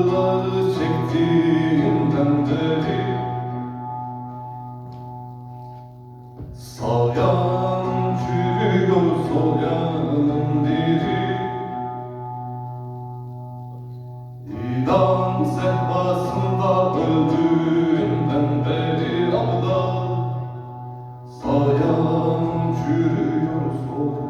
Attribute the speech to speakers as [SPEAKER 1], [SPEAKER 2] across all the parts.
[SPEAKER 1] acılar beri Sağ çürüyor, sol diri İdam sehpasında öldüğümden beri Ama sağ çürüyor, sol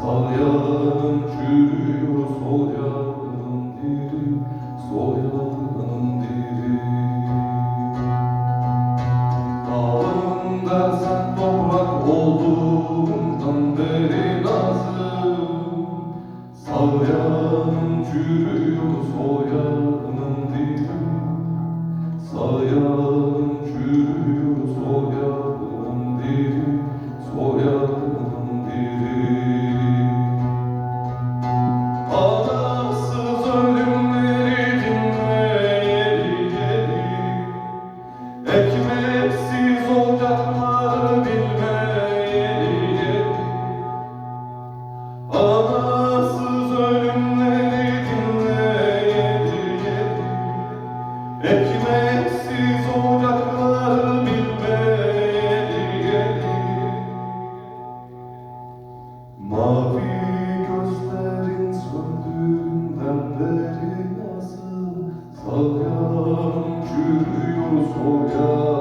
[SPEAKER 1] Salyalım çürüyor Mavi gözlerin söndüğünden beri nasıl Salyan çürüyor soyan